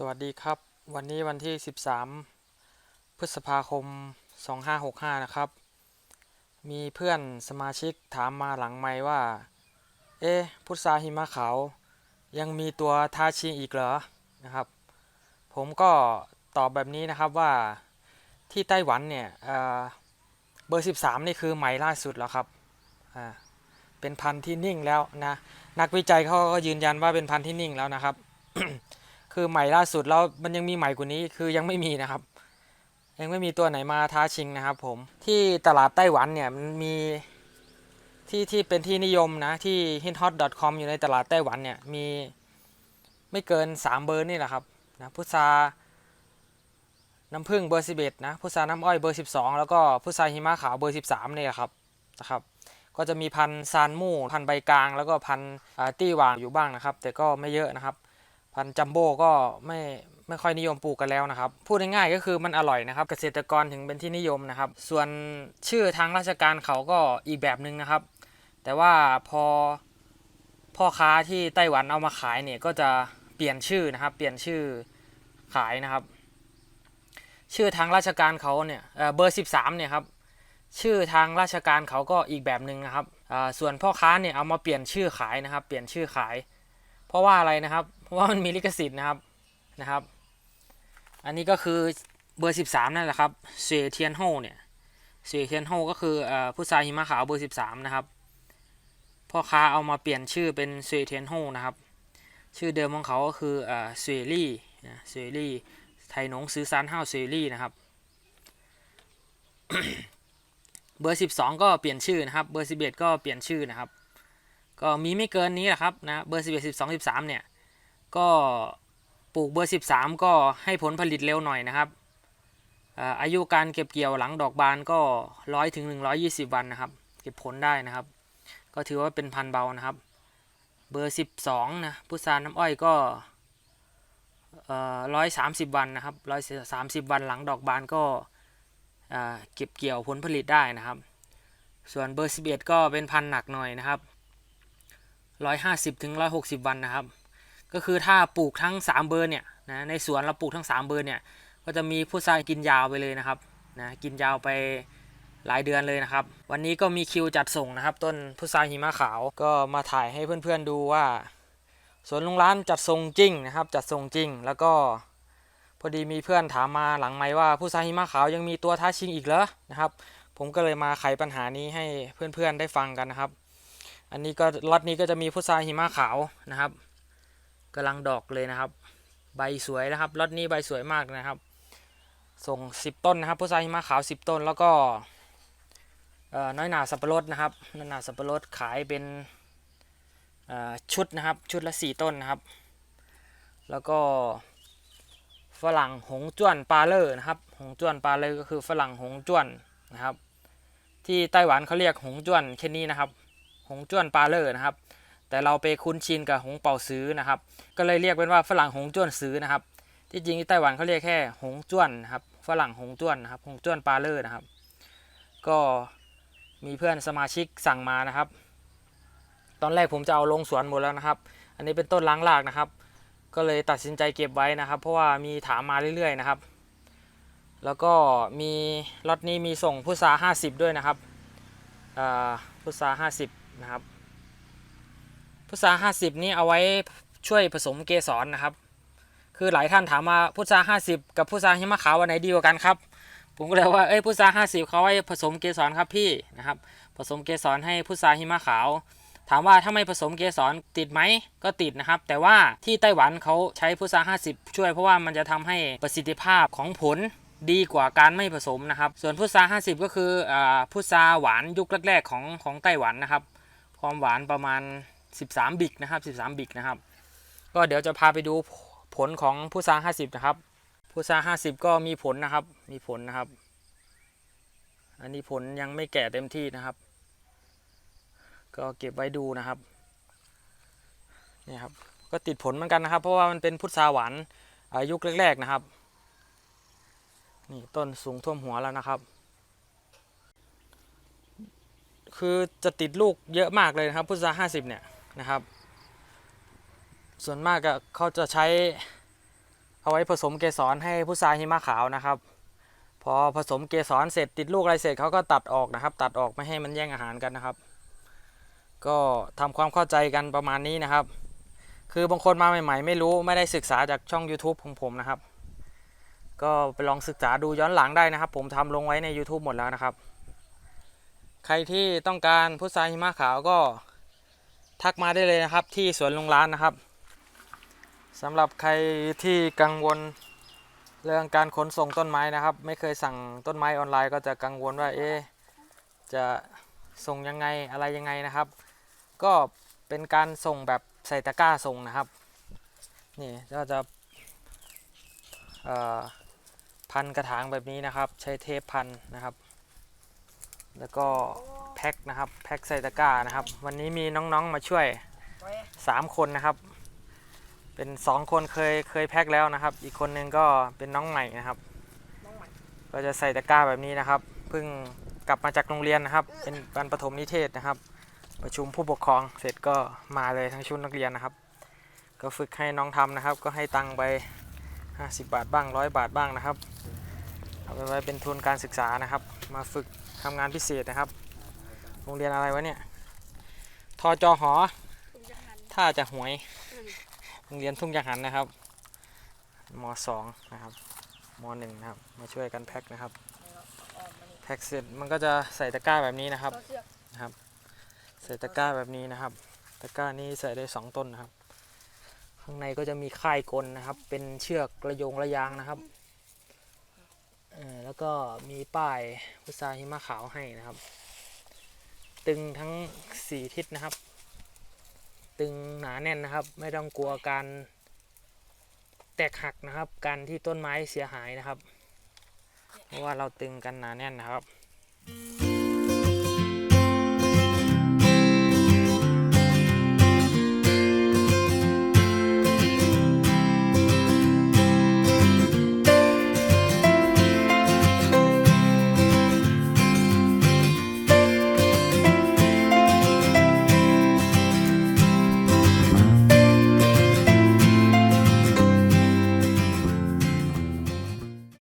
สวัสดีครับ วันนี้วันที่ 13 พฤษภาคม 2565 นะครับ มีเพื่อนสมาชิกถามมาหลังไมค์ว่า เอ๊พุทราหิมะขาว ยังมีตัวทาชิงอีกเหรอนะครับ ผมก็ตอบแบบนี้นะครับว่าที่ไต้หวันเนี่ยเอ่อเบอร์ 13 นี่คือใหม่ล่าสุดแล้วครับเป็นพันธุ์ที่นิ่งแล้วนะนักวิจัยเขาก็ยืนยันว่าเป็นพันธุ์ที่นิ่งแล้วนะครับ คือใหม่ล่าสุดแล้วมันยังมีใหม่กว่านี้คือยังไม่มีนะครับ ยังไม่มีตัวไหนมาท้าชิงนะครับ ผมที่ตลาดไต้หวันเนี่ยมันมีที่ที่เป็นที่นิยมนะที่ hinthot.com อยู่ในตลาดไต้หวันเนี่ยมีไม่เกิน 3 เบอร์นี่แหละครับนะพุทราน้ำผึ้งเบอร์ 11 นะพุทราน้ำอ้อยเบอร์ 12 แล้วก็พุทราหิมะขาวเบอร์ 13นี่แหละครับนะครับ ก็จะมีพันซานมู่พันใบกลาง แล้วก็พันตี้หว่างอยู่บ้างนะครับ แต่ก็ไม่เยอะนะครับ พันจัมโบ้ก็ไม่ไม่ค่อยนิยมปลูกกันแล้วนะครับ พูดง่ายๆก็คือมันอร่อยนะครับ เกษตรกรถึงเป็นที่นิยมนะครับ ส่วนชื่อทางราชการเขาก็อีกแบบหนึ่งนะครับ แต่ว่าพอพ่อค้าที่ไต้หวันเอามาขายเนี่ยก็จะเปลี่ยนชื่อนะครับ เปลี่ยนชื่อขายนะครับ ชื่อทางราชการเขาเนี่ยเอ่อเบอร์ 13เนี่ยครับชื่อทางราชการเขาก็อีกแบบหนึ่งนะครับ ส่วนพ่อค้าเนี่ยเอามาเปลี่ยนชื่อขายนะครับ เปลี่ยนชื่อขาย เพราะว่าอะไรนะครับ เพราะว่ามันมีลิขสิทธิ์นะครับนะครับ อันนี้ก็คือเบอร์ 13 นั่นแหละครับเสวยเทียนโฮเนี่ยเสวยเทียนโฮก็คืออผู้ชายหิมะขาวเบอร์ 13 นะครับพ่อค้าเอามาเปลี่ยนชื่อเป็นเสวยเทียนโฮนะครับ ชื่อเดิมของเขาก็คือเสวยลี่เสวยลี่ไทหนงซื้อซานห้าวเสวยลี่นะครับเบอร์ 12 ก็เปลี่ยนชื่อนะครับ เบอร์ 11 ก็เปลี่ยนชื่อนะครับ ก็มีไม่เกินนี้แหละครับนะ เบอร์ 11 12 13 เนี่ย ก็ปลูกเบอร์ 13 ก็ให้ผลผลิตเร็วหน่อยนะครับอายุการเก็บเกี่ยวหลังดอกบานก็100ถึง120วันนะครับ เก็บผลได้นะครับ ก็ถือว่าเป็นพันธุ์เบานะครับ เบอร์12นะพุทราน้ำอ้อยก็ร้อยสามสิบวันนะครับร้อยสามสิบวันหลังดอกบานก็เก็บเกี่ยวผลผลิตได้นะครับ ส่วนเบอร์11ก็เป็นพันธุ์หนักหน่อยนะครับร้อยห้าสิบถึงร้อยหกสิบวันนะครับ ก็คือถ้าปลูกทั้งสามเบอร์เนี่ยนะในสวนเราปลูกทั้งสามเบอร์เนี่ยก็จะมีผู้ชายกินยาวไปเลยนะครับนะกินยาวไปหลายเดือนเลยนะครับ วันนี้ก็มีคิวจัดส่งนะครับ ต้นพุทราหิมะขาวก็มาถ่ายให้เพื่อนๆดูว่าสวนลุงร้านจัดส่งจริงนะครับ จัดส่งจริง แล้วก็พอดีมีเพื่อนถามมาหลังไมค์ว่าพุทราหิมะขาวยังมีตัวท้าชิงอีกเหรอนะครับ ผมก็เลยมาไขปัญหานี้ให้เพื่อนๆได้ฟังกันนะครับ อันนี้ก็ล็อตนี้ก็จะมีพุทราหิมะขาวนะครับ กำลังดอกเลยนะครับ ใบสวยนะครับล็อตนี้ใบสวยมากนะครับ ส่ง 10 ต้นนะครับพุทราหิมะขาว 10 ต้น แล้วก็น้อยหนาสับปะรดนะครับน้อยหนาสับปะรดขายเป็นชุดนะครับชุดละ 4 ต้นนะครับ แล้วก็ฝรั่งหงจ้วนปาเลอร์นะครับหงจ้วนปาเลอร์ก็คือฝรั่งหงจ้วนนะครับ ที่ไต้หวันเขาเรียกหงจ้วนแค่นี้นะครับ หงจ้วนปาเลอร์นะครับ แต่เราไปคุ้นชินกับหงเป่าซื้อนะครับ ก็เลยเรียกเป็นว่าฝรั่งหงจ้วนซื้อนะครับ ที่จริงที่ไต้หวันเขาเรียกแค่หงจ้วนนะครับฝรั่งหงจ้วนนะครับหงจ้วนปาเลอร์นะครับ ก็มีเพื่อนสมาชิกสั่งมานะครับ ตอนแรกผมจะเอาลงสวนหมดแล้วนะครับ อันนี้เป็นต้นล้างรากนะครับ ก็เลยตัดสินใจเก็บไว้นะครับ เพราะว่ามีถามมาเรื่อยๆนะครับ แล้วก็มีล็อตนี้มีส่งพุทรา50 ด้วยนะครับอ่าพุทราห้าสิบนะครับ พุทราห้าสิบนี่เอาไว้ช่วยผสมเกสรนะครับ คือหลายท่านถามมาพุทราห้าสิบกับพุทราหิมะขาววันไหนดีกว่ากันครับ ผมก็เลยว่าเอ้ยพุทราห้าสิบเขาไว้ผสมเกสรครับพี่นะครับ ผสมเกสรให้พุทราหิมะขาว ถามว่าถ้าไม่ผสมเกสรติดไหมก็ติดนะครับ แต่ว่าที่ไต้หวันเขาใช้พุทราห้าสิบช่วยเพราะว่ามันจะทำให้ประสิทธิภาพของผลดีกว่าการไม่ผสมนะครับ ส่วนพุทรา 50 ก็คืออพุทราหวานยุคแรกๆของของไต้หวันนะครับ ความหวานประมาณ 13 บิกนะครับ 13 บิกนะครับ ก็เดี๋ยวจะพาไปดูผลของพุทรา50 นะครับพุทรา50 ก็มีผลนะครับ มีผลนะครับ อันนี้ผลยังไม่แก่เต็มที่นะครับ ก็เก็บไว้ดูนะครับนี่ครับ ก็ติดผลเหมือนกันนะครับ เพราะว่ามันเป็นพุทราหวานอายุแรกๆนะครับ นี่ต้นสูงท่วมหัวแล้วนะครับ คือจะติดลูกเยอะมากเลยนะครับพุทราห้าสิบเนี่ย นะครับ ส่วนมากก็เขาจะใช้เอาไว้ผสมเกสรให้พุทราหิมะขาวนะครับ พอผสมเกสรเสร็จติดลูกอะไรเสร็จเขาก็ตัดออกนะครับ ตัดออกไม่ให้มันแย่งอาหารกันนะครับ ก็ทำความเข้าใจกันประมาณนี้นะครับ คือบางคนมาใหม่ ๆ ไม่รู้ไม่ได้ศึกษาจากช่อง YouTube ของผมนะครับ ก็ไปลองศึกษาดูย้อนหลังได้นะครับ ผมทำลงไว้ใน YouTube หมดแล้วนะครับ ใครที่ต้องการพุทราหิมะขาวก็ ทักมาได้เลยนะครับที่สวนลุงร้านนะครับสำหรับใครที่กังวลเรื่องการขนส่งต้นไม้นะครับ ไม่เคยสั่งต้นไม้ออนไลน์ ก็จะกังวลว่าเอ๊จะส่งยังไงอะไรยังไงนะครับ ก็เป็นการส่งแบบใส่ตะกร้าส่งนะครับนี่ก็จะพันกระถางแบบนี้นะครับ ใช้เทปพันนะครับ แล้วก็ แพ็คนะครับแพ็คใส่ตะกร้านะครับ วันนี้มีน้องๆมาช่วย 3 คนนะครับ เป็น 2 คนเคยเคยแพ็คแล้วนะครับ อีกคนนึงก็เป็นน้องใหม่นะครับ ก็จะใส่ตะกร้าแบบนี้นะครับเพิ่งกลับมาจากโรงเรียนนะครับ เป็นการประถมนิเทศนะครับ ประชุมผู้ปกครองเสร็จก็มาเลยทั้งชุดนักเรียนนะครับ ก็ฝึกให้น้องทำนะครับ ก็ให้ตังค์ไป 50 บาทบ้างร้อยบาทบ้างนะครับเอาไปไว้เป็นทุนการศึกษานะครับ มาฝึกทำงานพิเศษนะครับ รงเรียนอะไรวะเนี่ยทอจอหอ ถ้าจะหวย โรงเรียนทุ่งยางหันนะครับมสองนะครับมหนึ่งนะครับ มาช่วยกันแพ็คนะครับ แพ็คเสร็จมันก็จะใส่ตะกร้าแบบนี้นะครับ นะครับ ใส่ตะกร้าแบบนี้นะครับ ตะกร้านี้ใส่ได้สองต้นนะครับ ข้างในก็จะมีค่ายกลนะครับ เป็นเชือกระโยงระยางนะครับเอ่อแล้วก็มีป้ายพุทราหิมะขาวให้นะครับ ตึงทั้งสี่ทิศนะครับ ตึงหนาแน่นนะครับ ไม่ต้องกลัวการแตกหักนะครับ การที่ต้นไม้เสียหายนะครับ เพราะว่าเราตึงกันหนาแน่นนะครับ